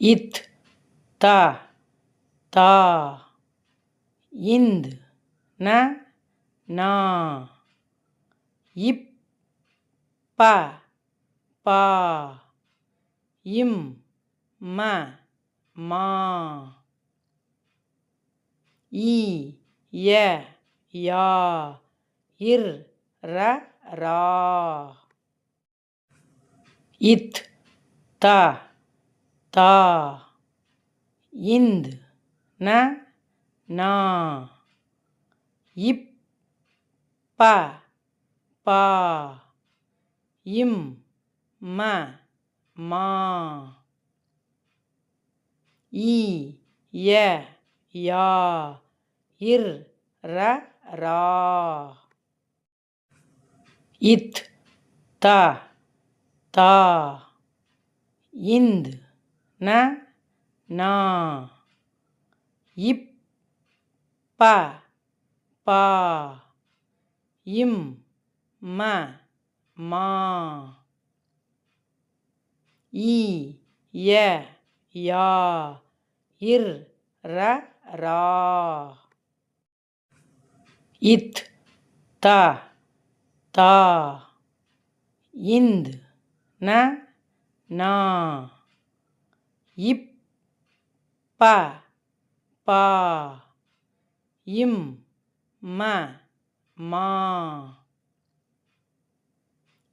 இத் த தா இந்த் ந நா இப் ப பா இம் ம மா ஈ ய யா இர் ர ரா. இத் த தா. இந்த் ந நா. இப் ப பா. இம் ம மா. ஈ ய யா. இர் ர ரா. இத் த தா. இந்த் ந நா. இப் ப பா. இம் ம மா. ஈ ய யா. இர் ர ரா. இத் த தா. இந்த் ந நா. இப் ப பா இம் ம மா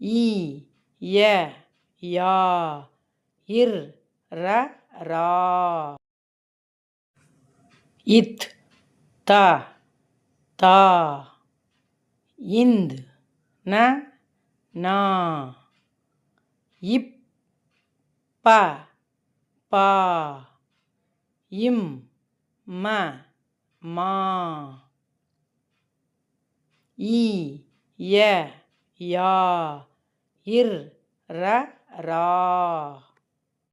ஈ ய யா இர் ர ரா. இத் த தா இந்த் ந நா. இப் ப பா இம் ம மா ஈ ய யா இர் ர ரா.